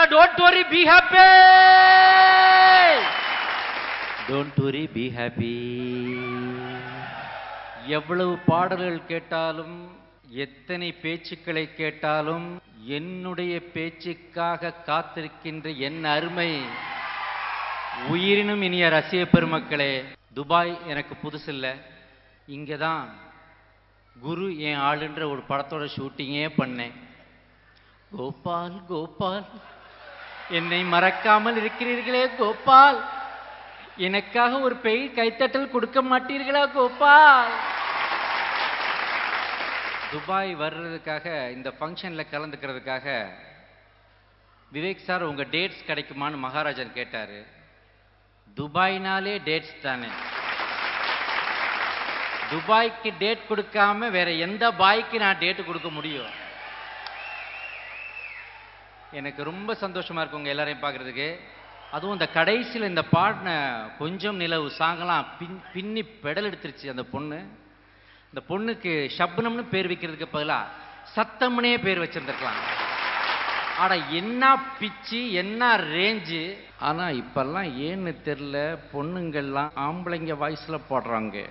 எல்லாம் don't worry be happy don't worry be happy எவ்வளவு பாடல்கள் கேட்டாலும் எத்தனை பேச்சுக்களை கேட்டாலும் என்னுடைய பேச்சுக்காக காத்திருக்கின்ற என் அருமை உயிரினும் இனிய ரசிக பெருமக்களே துபாய் எனக்கு புதுசில்ல இங்கே தான் குரு என் ஆளுன்ற ஒரு படத்தோட ஷூட்டிங்கே பண்ணேன். கோபால் கோபால். என்னை மறக்காமல் இருக்கிறீர்களே கோபால். எனக்காக ஒரு பெய் கைத்தட்டல் கொடுக்க மாட்டீர்களா கோபால்? துபாய் வர்றதுக்காக இந்த ஃபங்க்ஷனில் கலந்துக்கிறதுக்காக விவேக் சார் உங்கள் டேட்ஸ் கிடைக்குமான்னு மகாராஜன் கேட்டார். துபாய்னாலே டேட்ஸ் தானே. துபாய்க்கு டேட் கொடுக்காம வேற எந்த பாய்க்கு நான் டேட்டு கொடுக்க முடியும்? எனக்கு ரொம்ப சந்தோஷமா இருக்கு உங்க எல்லாரையும் பார்க்கறதுக்கு. அதுவும் இந்த கடைசியில் இந்த பாடின கொஞ்சம் நிலவு சாங்கெல்லாம் பின் பின்னி பெடல் எடுத்துருச்சு அந்த பொண்ணு. இந்த பொண்ணுக்கு ஷப்னம்னு பேர் வைக்கிறதுக்கு பதிலா சத்தம்னே பேர் வச்சிருந்துருக்கலாம். ஆட என்ன பிச்சு என்ன ரேஞ்சு ஆனா இப்பெல்லாம் ஏன்னு தெரியல பொண்ணுங்கள்லாம் ஆம்பளைங்க வாய்ஸ்ல பாடுறாங்க.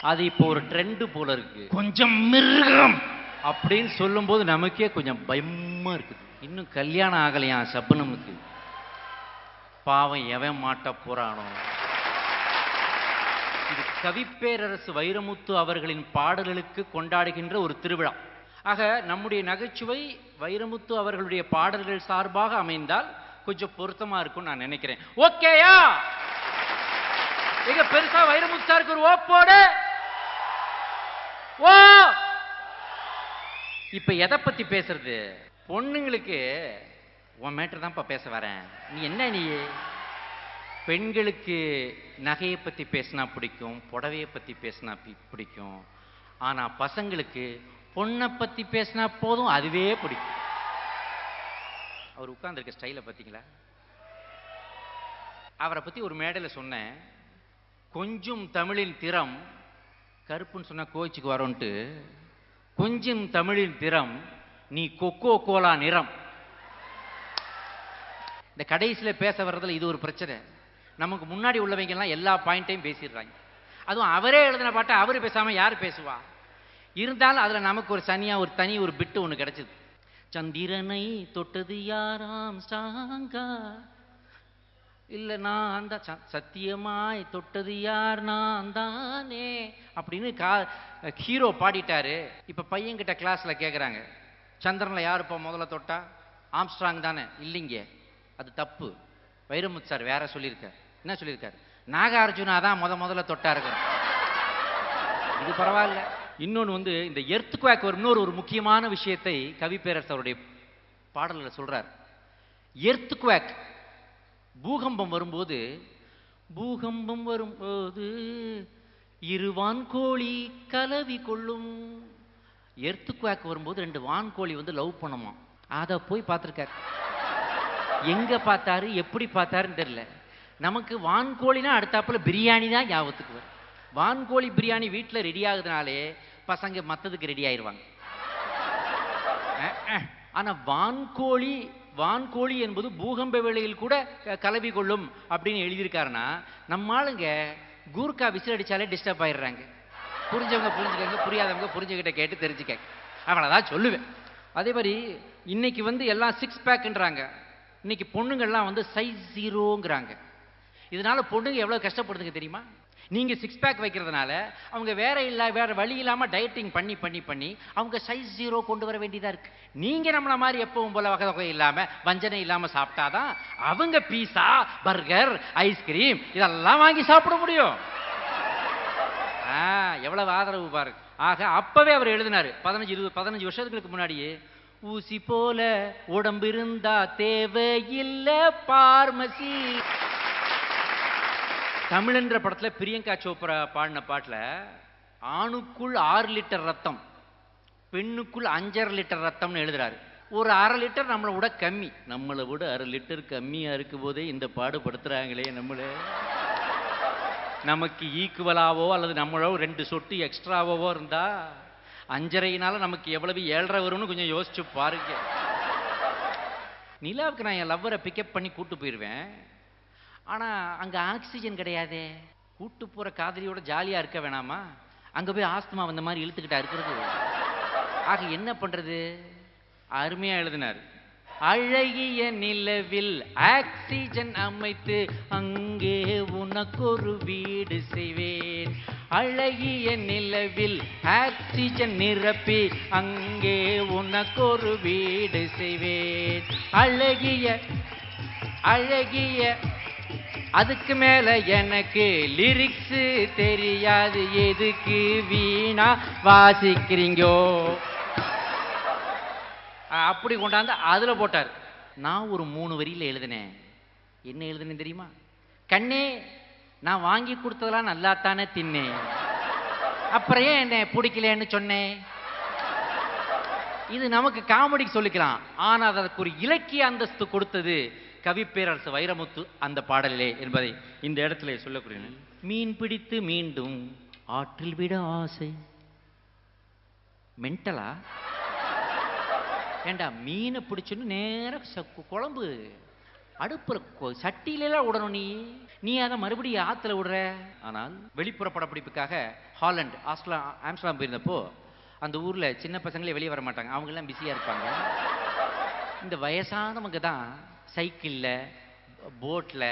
அது இப்போ ஒரு ட்ரெண்டு போல இருக்கு. கொஞ்சம் மிருகம். அப்படின்னு சொல்லும்போது நமக்கே கொஞ்சம் பயமா இருக்குது. இன்னும் கல்யாணம் ஆகலையா சப்பனமுக்கு பாவம் எவன் மாட்ட போறானோ? இது கவிப்பேரரசு வைரமுத்து அவர்களின் பாடல்களுக்கு கொண்டாடுகின்ற ஒரு திருவிழா. ஆக நம்முடைய நகைச்சுவை வைரமுத்து அவர்களுடைய பாடல்கள் சார்பாக அமைந்தால் கொஞ்சம் பொருத்தமா இருக்கும்னு நான் நினைக்கிறேன். ஓகேயா? மிக பெருசா வைரமுத்து சாருக்கு ஒரு ஓப்போடு? ஓ! இப்ப எதை பத்தி பேசுறது? பொண்ணுங்களுக்கு உன் மேட்டர் தான்ப்பா பேச வரேன். நீ என்ன நீ? பெண்களுக்கு நகையை பத்தி பேசினா பிடிக்கும் புடவையை பத்தி பேசினா பிடிக்கும். ஆனா பசங்களுக்கு பொண்ணை பத்தி பேசினா போதும் அதுவே பிடிக்கும். அவர் உட்கார்ந்துருக்க ஸ்டைலை பார்த்தீங்களா அவரை பத்தி ஒரு மேடையில் சொன்னேன். கொஞ்சம் தமிழின் திறம் கருப்புன்னு சொன்னா கோச்சிக்கு வரோன்ட்டு கொஞ்சம் தமிழின் திறம் நீ கொக்கோ கோலா நிறம். இந்த கடைசியில் பேச வர்றதுல இது ஒரு பிரச்சனை. நமக்கு முன்னாடி உள்ளவங்கெல்லாம் எல்லா பாயிண்ட்டையும் பேசிடுறாங்க. அதுவும் அவரே எழுதின பாட்டை அவர் பேசாமல் யார் பேசுவா? இருந்தாலும் அதில் நமக்கு ஒரு சனியாக ஒரு தனி ஒரு பிட்டு ஒன்று கிடச்சிது. சந்திரனை தொட்டது யாராம் சாங்கா? இல்லை நான் அந்த ச- சத்தியமாய் தொட்டது யார்? நான் தானே. அப்படின்னு கா ஹீரோ பாடிட்டாரு. இப்போ பையன்கிட்ட க்ளாஸில் கேட்குறாங்க சந்திரனில் யார் இப்போ முதல்ல தொட்டா? ஆம்ஸ்ட்ராங் தானே. இல்லைங்க. அது தப்பு. வைரமுத் சார் வேற சொல்லியிருக்கார். என்ன சொல்லியிருக்காரு? நாகார்ஜுனா தான் முத முதல்ல தொட்டாருங்க. இது பரவாயில்ல. இன்னொன்று வந்து இந்த எர்த் குவாக் ஒரு இன்னொரு ஒரு முக்கியமான விஷயத்தை கவிப்பேரரசருடைய சொல்கிறார் எர்த் எர்த்துக்குவாக் பூகம்பம் வரும்போது பூகம்பம் வரும்போது இரு வான்கோழி கலவி கொள்ளும். எர்த்துக்குவாக் வரும்போது ரெண்டு வான்கோழி வந்து லவ் பண்ணுமா? அதை போய் பார்த்துருக்காரு. எங்க பார்த்தாரு எப்படி பார்த்தாருன்னு தெரியல. நமக்கு வான்கோழினா அடுத்தாப்புல பிரியாணி தான் ஞாபகத்துக்கு வரும். வான்கோழி பிரியாணி வீட்டில் ரெடி ஆகுதுனாலே பசங்க மற்றதுக்கு ரெடி ஆயிடுவாங்க ஆனால் வான்கோழி வான்கோழி என்பது பூகம்ப வேளையில் கூட கலவி கொள்ளும் அப்படின்னு எழுதியிருக்காருன்னா நம்ம ஆளுங்க கூர்க்கா விசில் அடித்தாலே டிஸ்டர்ப் ஆயிடுறாங்க. புரிஞ்சவங்க புரிஞ்சுக்கங்க புரியாதவங்க புரிஞ்சுக்கிட்ட கேட்டு தெரிஞ்சுக்க. அவ்வளோதான் சொல்லுவேன். அதே மாதிரி இன்னைக்கு வந்து எல்லாம் சிக்ஸ் பேக்குன்றாங்க இன்னைக்கு பொண்ணுங்கள்லாம் வந்து சைஸ் ஜீரோங்கிறாங்க இதனால பொண்ணுங்க எவ்வளோ கஷ்டப்படுதுங்க தெரியுமா? நீங்கள் சிக்ஸ் பேக் வைக்கிறதுனால அவங்க வேற இல்லை வேற வழி இல்லாமல் டயட்டிங் பண்ணி பண்ணி பண்ணி அவங்க சைஸ் ஜீரோ கொண்டு வர வேண்டியதாக இருக்கு. நீங்கள் நம்மளை மாதிரி எப்பவும் போல வகை வகை இல்லாமல் வஞ்சனை இல்லாமல் சாப்பிட்டாதான் அவங்க பீஸா பர்கர் ஐஸ்கிரீம் இதெல்லாம் வாங்கி சாப்பிட முடியும். எவ்வளவு ஆதரவு பாருங்க ஆக அப்பவே அவர் எழுதினாரு. பதினஞ்சு இருபது பதினஞ்சு வருஷத்துக்கு முன்னாடியே ஊசி போல உடம்பு இருந்தா தேவையில்லை பார்மசி தமிழ்ன்ற படத்தில் பிரியங்கா சோப்ரா பாடின பாட்டில் ஆணுக்குள் ஆறு லிட்டர் ரத்தம் பெண்ணுக்குள் அஞ்சரை லிட்டர் ரத்தம்னு எழுதுறாரு. ஒரு அரை லிட்டர் நம்மளை விட கம்மி. நம்மளை விட அரை லிட்டர் கம்மியாக இருக்கும் போதே இந்த பாடுபடுத்துகிறாங்களே நம்மளே. நமக்கு ஈக்குவலாவோ அல்லது நம்மளோ ரெண்டு சொட்டு எக்ஸ்ட்ராவோ இருந்தால் அஞ்சரையினால நமக்கு எவ்வளவு ஏழரை வரும்னு கொஞ்சம் யோசிச்சு பாருங்க. நிலாவுக்கு நான் என் லவ்வரை பிக்கப் பண்ணி கூட்டு போயிடுவேன் ஆனால் அங்கே ஆக்சிஜன் கிடையாதே. கூட்டு போகிற காதலியோட ஜாலியாக இருக்க வேணாமா? அங்கே போய் ஆஸ்துமா வந்த மாதிரி இழுத்துக்கிட்டா இருக்கிறது. ஆக என்ன பண்ணுறது அருமையாக எழுதினார். அழகிய நிலவில் ஆக்சிஜன் அமைத்து அங்கே உனக்கொரு வீடு செய்வேன். அழகிய நிலவில் ஆக்சிஜன் நிரப்பி அங்கே உனக்கொரு வீடு செய்வேன். அழகிய அழகிய அதுக்கு மேல எனக்கு லிரிக்ஸ் தெரியாது. எதுக்கு வீணா வாசிக்கிறீங்கோ? அப்படி கொண்டாந்து அதுல போட்டார். நான் ஒரு மூணு வரியில எழுதினேன். என்ன எழுதுனே தெரியுமா? கண்ணே நான் வாங்கி கொடுத்ததெல்லாம் நல்லா தானே தின்னேன். அப்புறம் ஏன் என்ன பிடிக்கலன்னு சொன்னேன்? இது நமக்கு காமெடிக்கு சொல்லிக்கலாம். ஆனால் அதற்கு ஒரு இலக்கிய அந்தஸ்து கொடுத்தது. கவிப்பேரரசு வைரமுத்து அந்த பாடலிலே என்பதை இந்த இடத்துல சொல்லக்கூடிய மீன் பிடித்து மீண்டும் ஆற்றில் விட ஆசை. மென்டலா ஏண்டா மீனை பிடிச்சுன்னு நேராக ச- குழம்பு. அடுப்பில் கொ- சட்டியிலலாம் விடணும் நீ. நீ அதை மறுபடியும் ஆற்றுல விடுற. ஆனால் வெளிப்புற படப்பிடிப்புக்காக ஹாலண்ட் ஆஸ்ட்ரா ஆம்ஸ்டாம் போயிருந்தப்போ அந்த ஊரில் சின்ன பசங்களே வெளியே வர மாட்டாங்க. அவங்கெல்லாம் பிஸியாக இருப்பாங்க. இந்த வயசானவங்க தான் சைக்கிளில் போட்டில்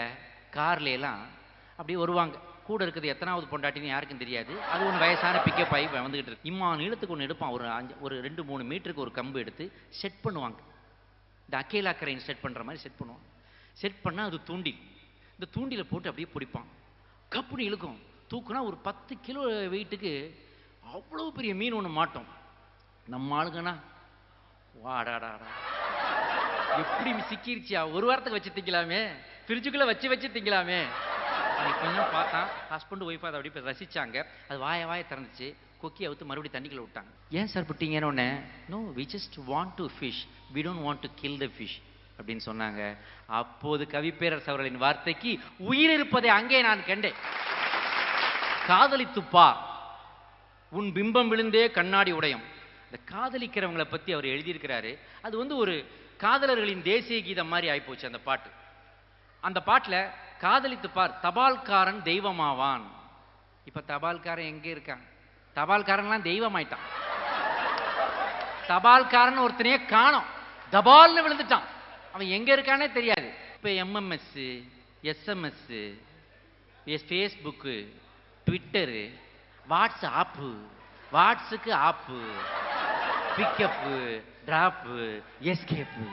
கார்ல எல்லாம் அப்படியே வருவாங்க. கூட இருக்கிறது எத்தனாவது பொண்டாட்டின்னு யாருக்கும் தெரியாது. அது ஒன்று வயசான பிக்கப் ஆகி வந்துகிட்டு இருக்கு. இம்மா நீளத்துக்கு ஒன்று எடுப்பான். ஒரு அஞ்சு ஒரு ரெண்டு மூணு மீட்டருக்கு ஒரு கம்பு எடுத்து செட் பண்ணுவாங்க. இந்த அக்கேலா கரையின் செட் பண்ணுற மாதிரி செட் பண்ணுவாங்க செட் பண்ணால் அது தூண்டில். இந்த தூண்டில போட்டு அப்படியே பிடிப்பான். கப்புனு இழுக்கும். தூக்குனா ஒரு பத்து கிலோ வெயிட்டுக்கு அவ்வளோ பெரிய மீன் ஒன்று மாட்டோம். நம்ம ஆளுங்கண்ணா வாடாடாடா. எப்படி சிக்கிருச்சியா ஒரு வாரத்துக்கு வச்சு திங்கலாமே ஃப்ரிட்ஜுக்குள்ள வச்சு வச்சு திங்கலாமே கொஞ்சம் பார்த்தான் ஹஸ்பண்ட் ஒய்ஃப் அதை அப்படி ரசிச்சாங்க. அது வாய வாய திறந்துச்சு. கொக்கி அவுத்து மறுபடியும் தண்ணிக்குள்ள விட்டாங்க. ஏன் சார் விட்டீங்கன்னு ஒன்னு no we just want to fish we don't want to kill the fish அப்படின்னு சொன்னாங்க. அப்போது கவிப்பேரரசு அவர்களின் வார்த்தைக்கு உயிர் இருப்பதை அங்கே நான் கண்டேன். காதலித்துப்பா உன் பிம்பம் விழுந்தே கண்ணாடி உடையும். இந்த காதலிக்கிறவங்களை பத்தி அவர் எழுதியிருக்கிறாரு. அது வந்து ஒரு காதலர்களின் தேசிய கீதம் மாதிரி ஆயிப்போச்சு அந்த பாட்டு. அந்த பாட்டுல காதலித்து பார் தபால்காரன் தெய்வமாவான். இப்ப தபால்காரன் எங்க இருக்கான்? தபால்காரன்லாம் தெய்வமாயிட்டான். தபால்காரன் ஒருத்தனையே காணோம். தபால்னு விழுந்துட்டான். அவன் எங்க இருக்கானே தெரியாது. இப்ப MMS SMS Facebook Twitter WhatsApp வாட்ஸுக்கு ஆப்பு பிக்கப்பு டிராப்பு எஸ்கேப்பு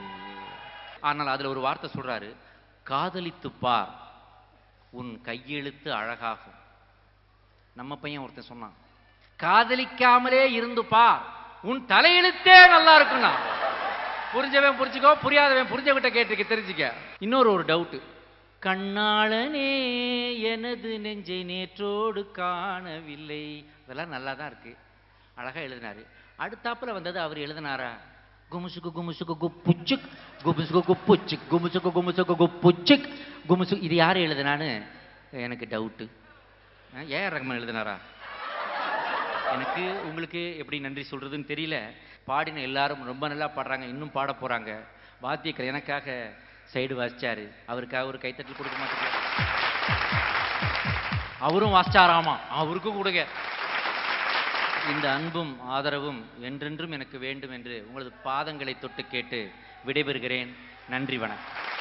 ஆனால் அதில் ஒரு வார்த்தை சொல்கிறாரு காதலித்து பார் உன் கையெழுத்து அழகாகும். நம்ம பையன் ஒருத்தன் சொன்னான் காதலிக்காமலே இருந்து பார் உன் தலையெழுத்தே நல்லா இருக்கும்னா. புரிஞ்சவன் புரிஞ்சுக்கோ புரியாதவன் புரிஞ்சவங்கிட்ட கேட்டுக்க தெரிஞ்சுக்க. இன்னொரு ஒரு டவுட்டு கண்ணாளனே எனது நெஞ்சை நேற்றோடு காணவில்லை. அதெல்லாம் நல்லா தான் இருக்கு. அழகாக எழுதினாரு. அடுத்தாப்புல வந்தது அவர் எழுதினாரா? குமுசுக்கு குமுசுக்கு குப்புச்சுக் குமுசுக்கு குப்புச்சுக் குமுசுக்கு குமுசுக்கு குப்புச்சுக் குமுசு இது யார் எழுதினான்னு எனக்கு டவுட்டு ஏஆர் ரஹ்மான் எழுதினாரா? எனக்கு உங்களுக்கு எப்படி நன்றி சொல்றதுன்னு தெரியல. பாடின எல்லாரும் ரொம்ப நல்லா பாடுறாங்க இன்னும் பாட போறாங்க. வாத்தியக்கர் எனக்காக சைடு வாசிச்சாரு. அவருக்காக ஒரு கைத்தட்டல் கொடுக்க மாட்டேங்க அவரும் வாசிச்சாராமா? அவருக்கும் கொடுங்க. இந்த அன்பும் ஆதரவும் என்றென்றும் எனக்கு வேண்டும் என்று உங்களது பாதங்களை தொட்டு கேட்டு விடைபெறுகிறேன். நன்றி வணக்கம்.